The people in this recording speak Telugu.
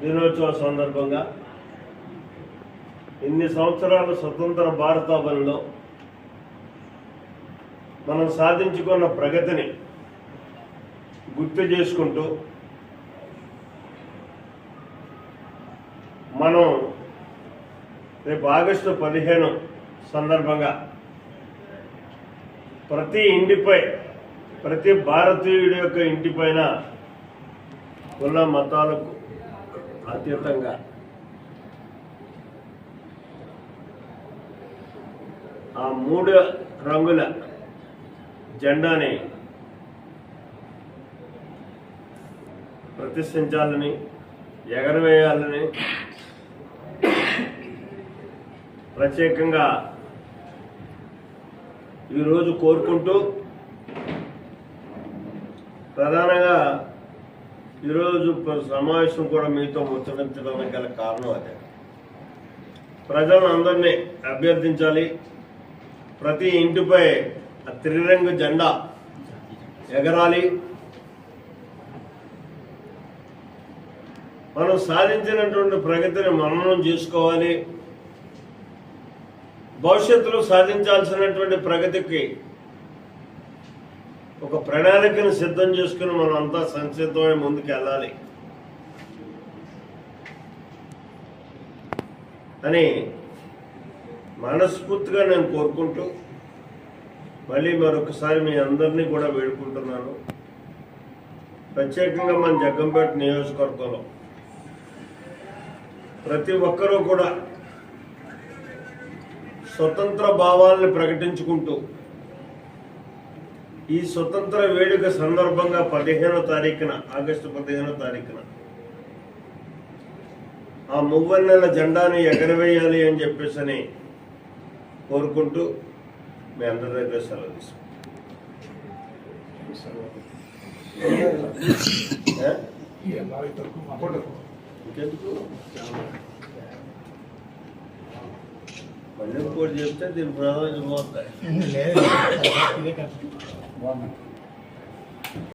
దినోత్సవ సందర్భంగా ఇన్ని సంవత్సరాలు స్వతంత్ర భారతావనిలో మనం సాధించుకున్న ప్రగతిని గుర్తు చేసుకుంటూ మనం రేపు ఆగస్టు పదిహేను సందర్భంగా ప్రతి ఇంటిపై ప్రతి భారతీయుడి యొక్క ఇంటిపైన కుల మతాలకు అత్యంతంగా ఆ మూడు రంగుల జెండాని ప్రతిష్ఠించాలని ఎగరవేయాలని ప్రత్యేకంగా ఈరోజు కోరుకుంటూ ప్రధానంగా ఈరోజు సమావేశం కూడా మీతో ముచ్చటించడానికి గల కారణం అదే. ప్రజలందరినీ అభ్యర్థించాలి. ప్రతి ఇంటిపై ఆ త్రిరంగు జెండా ఎగరాలి. మనం సాధించినటువంటి ప్రగతిని మననం చేసుకోవాలి. భవిష్యత్తులో సాధించాల్సినటువంటి ప్రగతికి ఒక ప్రణాళికను సిద్ధం చేసుకుని మనం అంతా సంసిద్ధమై ముందుకు వెళ్ళాలి అని మనస్ఫూర్తిగా నేను కోరుకుంటూ మళ్ళీ మరొకసారి మీ అందరినీ కూడా వేడుకుంటున్నాను. ప్రత్యేకంగా మన జగ్గంపేట నియోజకవర్గంలో ప్రతి ఒక్కరూ కూడా స్వతంత్ర భావాల్ని ప్రకటించుకుంటూ ఈ స్వతంత్ర వేడుక సందర్భంగా పదిహేనో తారీఖున ఆగస్టు పదిహేనో తారీఖున. ఆ మువ్వన్నెల జెండాను ఎగరవేయాలి అని చెప్పేసి అని కోరుకుంటూ మీ అందరి దగ్గర సెలవు ఇంకెందుకు? మళ్ళీ ఇంకోటి చెప్తే దీని ప్రయోజనం పోతాయి 我呢